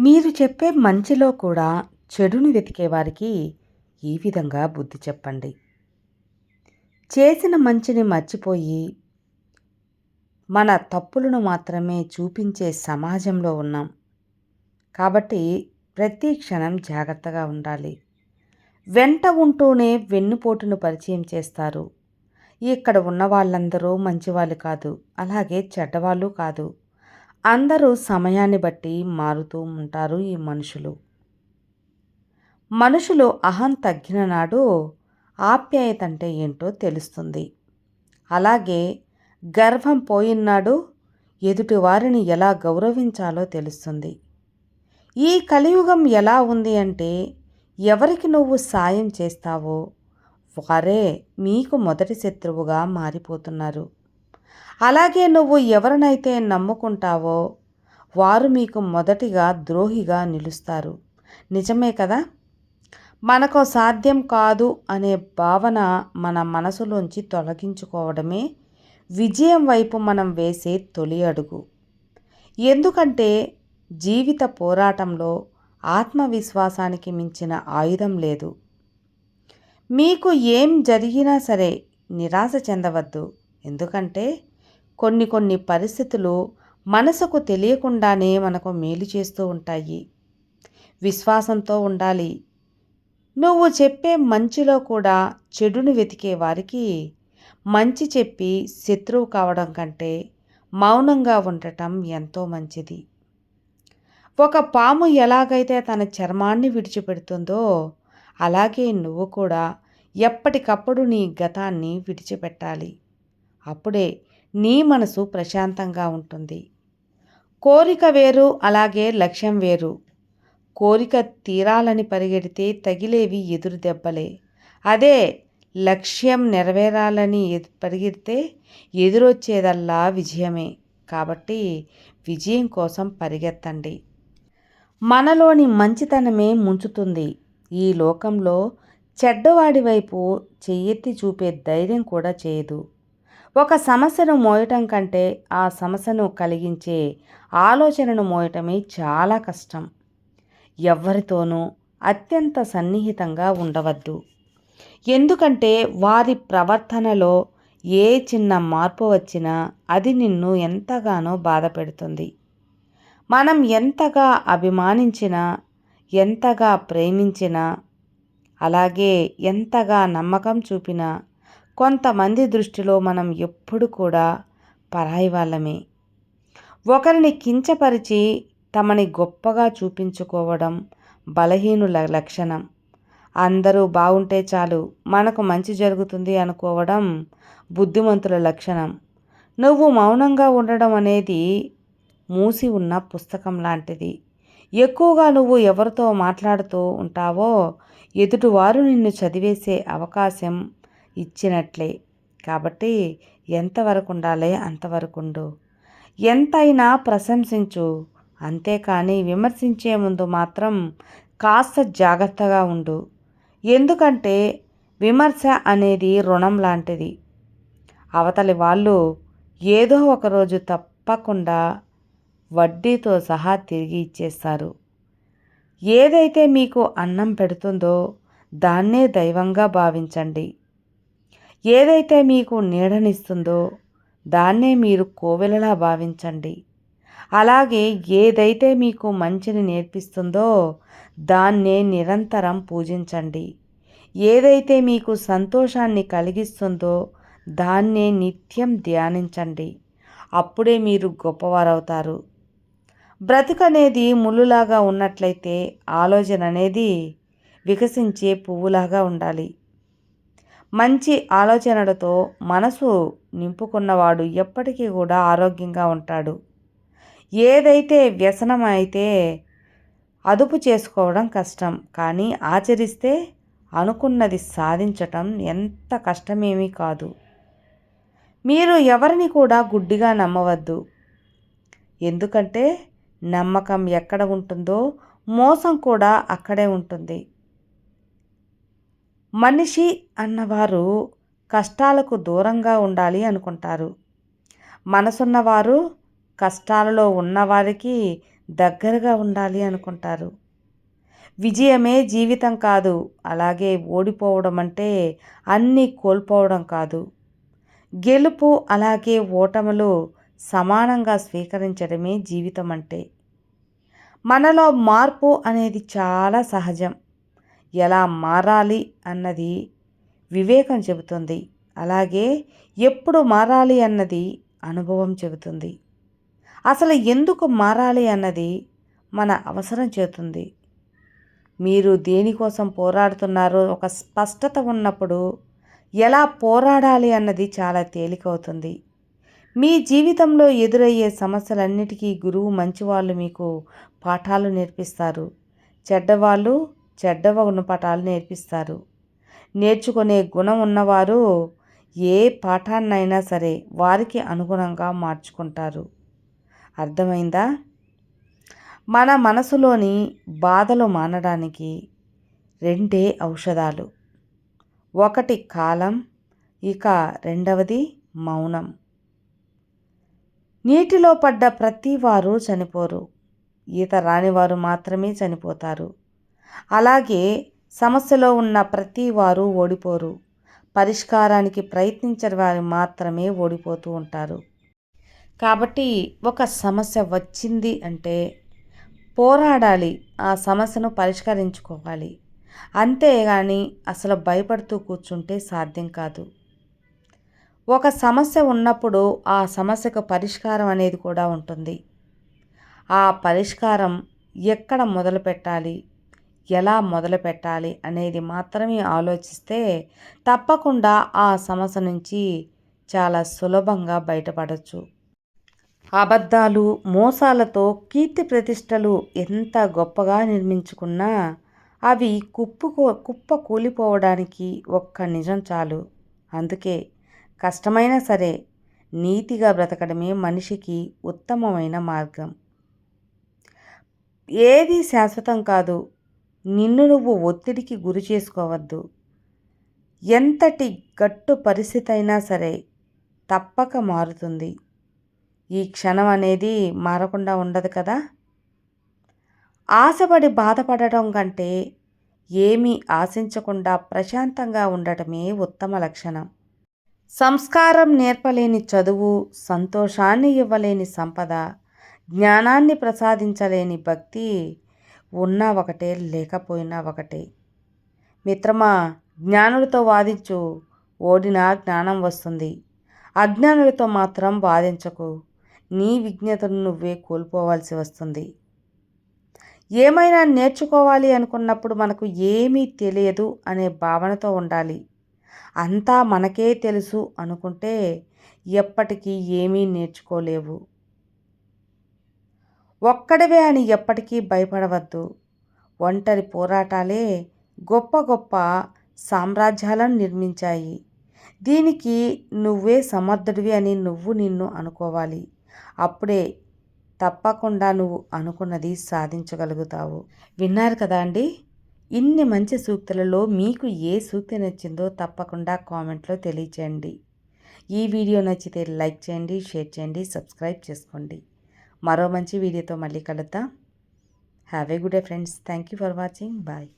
మీరు చెప్పే మంచిలో కూడా చెడును వెతికేవారికి ఈ విధంగా బుద్ధి చెప్పండి. చేసిన మంచిని మర్చిపోయి మన తప్పులను మాత్రమే చూపించే సమాజంలో ఉన్నాం. కాబట్టి ప్రతి క్షణం జాగ్రత్తగా ఉండాలి. వెంట ఉంటూనే వెన్నుపోటును పరిచయం చేస్తారు. ఇక్కడ ఉన్న వాళ్ళందరూ మంచివాళ్ళు కాదు అలాగే చెడ్డవాళ్ళు కాదు. అందరూ సమయాన్ని బట్టి మారుతూ ఉంటారు ఈ మనుషులు. మనుషులు అహం తగ్గిన నాడు ఆప్యాయత అంటే ఏంటో తెలుస్తుంది. అలాగే గర్వం పోయినాడు ఎదుటి వారిని ఎలా గౌరవించాలో తెలుస్తుంది. ఈ కలియుగం ఎలా ఉంది అంటే ఎవరికి నువ్వు సాయం చేస్తావో వారే మీకు మొదటి శత్రువుగా మారిపోతున్నారు. అలాగే నువ్వు ఎవరినైతే నమ్ముకుంటావో వారు మీకు మొదటిగా ద్రోహిగా నిలుస్తారు. నిజమే కదా? మనకు సాధ్యం కాదు అనే భావన మన మనసులోంచి తొలగించుకోవడమే విజయం వైపు మనం వేసే తొలి అడుగు. ఎందుకంటే జీవిత పోరాటంలో ఆత్మవిశ్వాసానికి మించిన ఆయుధం లేదు. మీకు ఏం జరిగినా సరే నిరాశ చెందవద్దు. ఎందుకంటే కొన్ని కొన్ని పరిస్థితులు మనసుకు తెలియకుండానే మనకు మేలు చేస్తూ ఉంటాయి. విశ్వాసంతో ఉండాలి. నువ్వు చెప్పే మంచిలో కూడా చెడును వెతికే వారికి మంచి చెప్పి శత్రువు కావడం కంటే మౌనంగా ఉండటం ఎంతో మంచిది. ఒక పాము ఎలాగైతే తన చర్మాన్ని విడిచిపెడుతుందో అలాగే నువ్వు కూడా ఎప్పటికప్పుడు నీ గతాన్ని విడిచిపెట్టాలి. అప్పుడే నీ మనసు ప్రశాంతంగా ఉంటుంది. కోరిక వేరు అలాగే లక్ష్యం వేరు. కోరిక తీరాలని పరిగెడితే తగిలేవి ఎదురు దెబ్బలే. అదే లక్ష్యం నెరవేరాలని పరిగెడితే ఎదురొచ్చేదల్లా విజయమే. కాబట్టి విజయం కోసం పరిగెత్తండి. మనలోని మంచితనమే ముంచుతుంది. ఈ లోకంలో చెడ్డవాడి వైపు చెయ్యెత్తి చూపే ధైర్యం కూడా చేయదు. ఒక సమస్యను మోయటం కంటే ఆ సమస్యను కలిగించే ఆలోచనను మోయటమే చాలా కష్టం. ఎవరితోనూ అత్యంత సన్నిహితంగా ఉండవద్దు. ఎందుకంటే వారి ప్రవర్తనలో ఏ చిన్న మార్పు వచ్చినా అది నిన్ను ఎంతగానో బాధ పెడుతుంది. మనం ఎంతగా అభిమానించినా ఎంతగా ప్రేమించినా అలాగే ఎంతగా నమ్మకం చూపినా కొంతమంది దృష్టిలో మనం ఎప్పుడు కూడా పరాయి వాళ్ళమే. ఒకరిని కించపరిచి తమని గొప్పగా చూపించుకోవడం బలహీనుల లక్షణం. అందరూ బాగుంటే చాలు మనకు మంచి జరుగుతుంది అనుకోవడం బుద్ధిమంతుల లక్షణం. నువ్వు మౌనంగా ఉండడం అనేది మూసి ఉన్న పుస్తకం లాంటిది. ఎక్కువగా నువ్వు ఎవరితో మాట్లాడుతూ ఉంటావో ఎదుటివారు నిన్ను చదివేసే అవకాశం ఇచ్చినట్లే. కాబట్టి ఎంతవరకు ఉండాలి అంతవరకు ఉండు. ఎంతైనా ప్రశంసించు. అంతేకాని విమర్శించే ముందు మాత్రం కాస్త జాగ్రత్తగా ఉండు. ఎందుకంటే విమర్శ అనేది రుణం లాంటిది. అవతలి వాళ్ళు ఏదో ఒకరోజు తప్పకుండా వడ్డీతో సహా తిరిగి ఇచ్చేస్తారు. ఏదైతే మీకు అన్నం పెడుతుందో దాన్నే దైవంగా భావించండి. ఏదైతే మీకు నీడనిస్తుందో దాన్నే మీరు కోవెలలా భావించండి. అలాగే ఏదైతే మీకు మంచిని నేర్పిస్తుందో దాన్నే నిరంతరం పూజించండి. ఏదైతే మీకు సంతోషాన్ని కలిగిస్తుందో దాన్నే నిత్యం ధ్యానించండి. అప్పుడే మీరు గొప్పవారవుతారు. బ్రతుకనేది ముళ్ళులాగా ఉన్నట్లయితే ఆలోచన అనేది వికసించే పువ్వులాగా ఉండాలి. మంచి ఆలోచనలతో మనసు నింపుకున్నవాడు ఎప్పటికీ కూడా ఆరోగ్యంగా ఉంటాడు. ఏదైతే వ్యసనం అయితే అదుపు చేసుకోవడం కష్టం. కానీ ఆచరిస్తే అనుకున్నది సాధించటం ఎంత కష్టమేమీ కాదు. మీరు ఎవరిని కూడా గుడ్డిగా నమ్మవద్దు. ఎందుకంటే నమ్మకం ఎక్కడ ఉంటుందో మోసం కూడా అక్కడే ఉంటుంది. మనిషి అన్నవారు కష్టాలకు దూరంగా ఉండాలి అనుకుంటారు. మనసున్నవారు కష్టాలలో ఉన్నవారికి దగ్గరగా ఉండాలి అనుకుంటారు. విజయమే జీవితం కాదు. అలాగే ఓడిపోవడం అంటే అన్నీ కోల్పోవడం కాదు. గెలుపు అలాగే ఓటములు సమానంగా స్వీకరించడమే జీవితం అంటే. మనలో మార్పు అనేది చాలా సహజం. ఎలా మారాలి అన్నది వివేకం చెబుతుంది. అలాగే ఎప్పుడు మారాలి అన్నది అనుభవం చెబుతుంది. అసలు ఎందుకు మారాలి అన్నది మన అవసరం చేతుంది. మీరు దేనికోసం పోరాడుతున్నారో ఒక స్పష్టత ఉన్నప్పుడు ఎలా పోరాడాలి అన్నది చాలా తేలికవుతుంది. మీ జీవితంలో ఎదురయ్యే సమస్యలన్నిటికీ గురువు మంచివాళ్ళు మీకు పాఠాలు నేర్పిస్తారు. చెడ్డవాళ్ళు చెడ్డ గుణపాఠాలు నేర్పిస్తారు. నేర్చుకునే గుణం ఉన్నవారు ఏ పాఠాన్నైనా సరే వారికి అనుగుణంగా మార్చుకుంటారు. అర్థమైందా? మన మనసులోని బాధలు మానడానికి రెండే ఔషధాలు. ఒకటి కాలం ఇక రెండవది మౌనం. నీటిలో పడ్డ ప్రతి వారు చనిపోరు. ఈత రానివారు మాత్రమే చనిపోతారు. అలాగే సమస్యలో ఉన్న ప్రతి వారు ఓడిపోరు. పరిష్కారానికి ప్రయత్నించని వారు మాత్రమే ఓడిపోతూ ఉంటారు. కాబట్టి ఒక సమస్య వచ్చింది అంటే పోరాడాలి. ఆ సమస్యను పరిష్కరించుకోవాలి. అంతేగాని అసలు భయపడుతూ కూర్చుంటే సాధ్యం కాదు. ఒక సమస్య ఉన్నప్పుడు ఆ సమస్యకు పరిష్కారం అనేది కూడా ఉంటుంది. ఆ పరిష్కారం ఎక్కడ మొదలు పెట్టాలి ఎలా మొదలు పెట్టాలి అనేది మాత్రమే ఆలోచిస్తే తప్పకుండా ఆ సమస్య నుంచి చాలా సులభంగా బయటపడవచ్చు అబద్ధాలు మోసాలతో కీర్తి ప్రతిష్టలు ఎంత గొప్పగా నిర్మించుకున్నా అవి కుప్పు కుప్ప కూలిపోవడానికి ఒక్క నిజం చాలు. అందుకే కష్టమైనా సరే నీతిగా బ్రతకడమే మనిషికి ఉత్తమమైన మార్గం. ఏది శాశ్వతం కాదు. నిన్ను నువ్వు ఒత్తిడికి గురి చేసుకోవద్దు. ఎంతటి గట్టు పరిస్థితి అయినా సరే తప్పక మారుతుంది. ఈ క్షణం అనేది మారకుండా ఉండదు కదా? ఆశపడి బాధపడటం కంటే ఏమీ ఆశించకుండా ప్రశాంతంగా ఉండటమే ఉత్తమ లక్షణం. సంస్కారం నేర్పలేని చదువు సంతోషాన్ని ఇవ్వలేని సంపద జ్ఞానాన్ని ప్రసాదించలేని భక్తి ఉన్నా ఒకటే లేకపోయినా ఒకటే. మిత్రమా జ్ఞానులతో వాదించు. ఓడినా జ్ఞానం వస్తుంది. అజ్ఞానులతో మాత్రం వాదించకు. నీ విజ్ఞతను నువ్వే కోల్పోవాల్సి వస్తుంది. ఏమైనా నేర్చుకోవాలి అనుకున్నప్పుడు మనకు ఏమీ తెలియదు అనే భావనతో ఉండాలి. అంతా మనకే తెలుసు అనుకుంటే ఎప్పటికీ ఏమీ నేర్చుకోలేవు. ఒక్కడివే అని ఎప్పటికీ భయపడవద్దు. ఒంటరి పోరాటాలే గొప్ప గొప్ప సామ్రాజ్యాలను నిర్మించాయి. దీనికి నువ్వే సమర్థుడివి అని నువ్వు నిన్ను అనుకోవాలి. అప్పుడే తప్పకుండా నువ్వు అనుకున్నది సాధించగలుగుతావు. విన్నారు కదా అండి? ఇన్ని మంచి సూక్తులలో మీకు ఏ సూక్తి నచ్చిందో తప్పకుండా కామెంట్లో తెలియచేయండి. ఈ వీడియో నచ్చితే లైక్ చేయండి షేర్ చేయండి సబ్స్క్రైబ్ చేసుకోండి. మరో మంచి వీడియోతో మళ్ళీ కలుద్దాం. Have a good day friends thank you for watching bye